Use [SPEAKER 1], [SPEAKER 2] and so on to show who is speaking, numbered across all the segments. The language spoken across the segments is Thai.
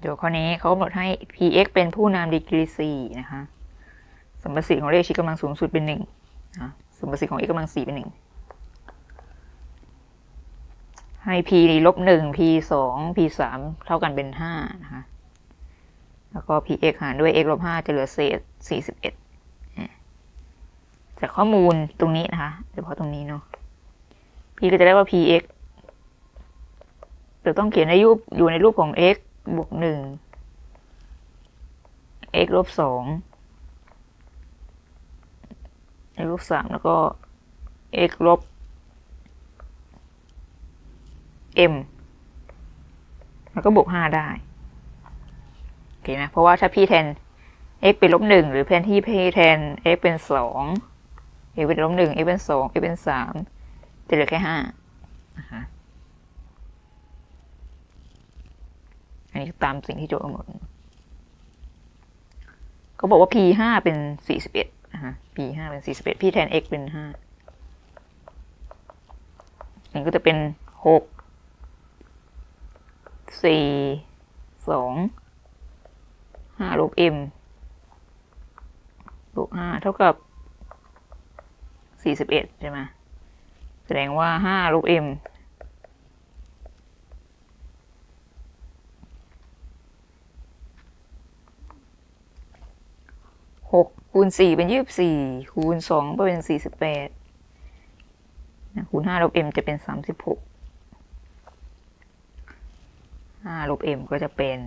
[SPEAKER 1] เดี๋ยวข้อนี้เขากำหนดให้ px เป็นผู้นำดีกรี4นะคะ สมประสิทธิ์ของเลขชี้กำลังสูงสุดเป็นหนึ่งนะสมประสิทธิ์ของ x กำลังสี่เป็นหนึ่งให้ p ลบหนึ่ง p สอง p สามเท่ากันเป็นห้านะคะ แล้วก็ px หารด้วย x ลบห้าจะเหลือเศษสี่สิบเอ็ดจากข้อมูลตรงนี้นะคะเฉพาะตรงนี้เนาะ p ก็จะได้ว่า px จะต้องเขียนในรูปอยู่ในรูปของ x บวกหนึ่ง x ลบสอง x ลบสามแล้วก็ x ลบ m แล้วก็บวกห้าได้ โอเคนะเพราะว่าถ้าพี่แทน x เป็นลบหนึ่งหรือแทนที่พี่แทน x เป็นสอง x เป็นลบหนึ่ง x เป็นสอง x เป็นสามจะเหลือแค่ห้านะคะ นี้ตามสิ่งที่โจทย์กำหนดเขาบอกว่า p ห้าเป็นสี่สิบเอ็ดนะคะ p ห้าเป็นสี่สิบเอ็ดพี่แทน x เป็นห้ามันก็จะเป็นหกสี่สองห้าลบ m บวกห้าเท่ากับสี่สิบเอ็ดใช่ไหมแสดงว่าห้าลบ m หกคูณสี่เป็นยี่สิบสี่คูณสองก็เป็นสี่สิบแปดคูณห้าลบ m จะเป็นสามสิบหกห้าลบ m ก็จะเป็น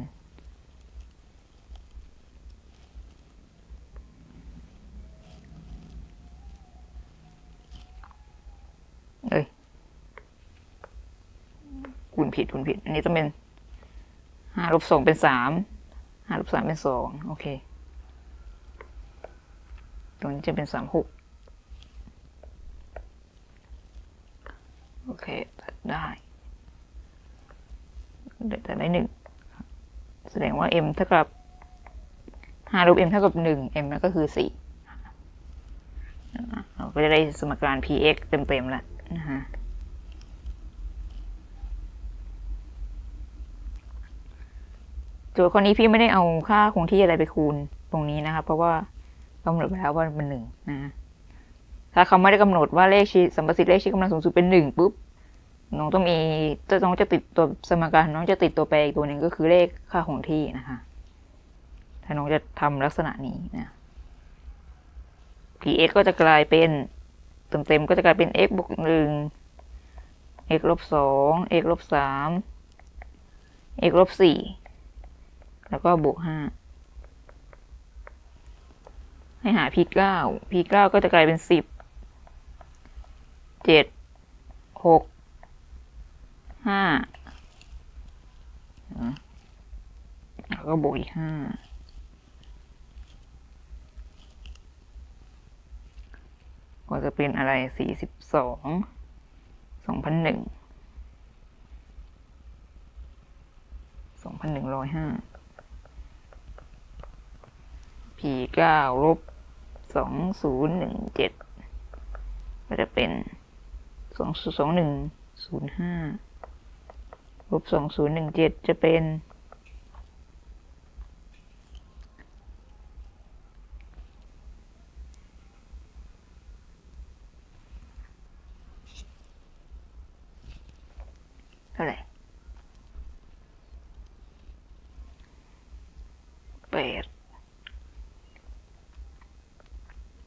[SPEAKER 1] เอ้ยคูณผิดคูณผิด อันนี้ต้องเป็นห้าลบสองเป็นสามห้าลบสามเป็นสองโอเค ตรงนี้จะเป็นสามหกโอเคตัดได้แต่ได้หนึ่งแสดงว่า m เท่ากับห้าลบ m เท่ากับหนึ่ง m นั่นก็คือสี่เราก็จะได้สมการ px เต็มๆแล้วนะฮะโจทย์ข้อนี้พี่ไม่ได้เอาค่าคงที่อะไรไปคูณตรงนี้นะคะ เพราะว่า กำหนดไปแล้วว่ามันหนึ่งนะถ้าเขาไม่ได้กำหนดว่าเลขชี้สัมประสิทธิ์เลขชี้กำลังสูงสุดเป็นหนึ่งปุ๊บน้องต้องมีจะน้องจะติดตัวสมการน้องจะติดตัวแปรอีกตัวหนึ่งก็คือเลขค่าคงที่นะคะถ้าน้องจะทำลักษณะนี้นะ px ก็จะกลายเป็นเต็มๆก็จะกลายเป็น x บวกหนึ่ง x ลบสอง x ลบสาม x ลบสี่แล้วก็บวกห้า ให้หา p เก้า p เก้าก็จะกลายเป็นสิบ เจ็ด หก ห้า แล้วก็บวกอีกห้า ก็จะเป็นอะไรสี่สิบสอง สองพันหนึ่ง สองพันหนึ่งร้อยห้า p เก้าลบ สองศูนย์หนึ่งเจ็ดก็จะเป็นสองสองหนึ่งศูนย์ห้าลบสองศูนย์หนึ่งเจ็ดจะเป็นเท่าไหร่แปด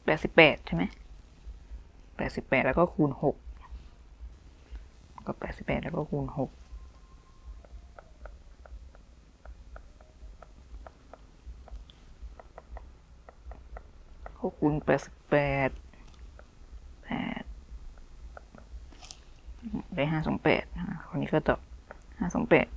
[SPEAKER 1] แปดสิบแปดใช่ไหมแปดสิบแปดแล้วก็คูณหกก็แปดสิบแปดแล้วก็คูณหกก็คูณแปดสิบแปดแปดได้ห้าสองแปดคนนี้ก็ตอบห้าสองแปด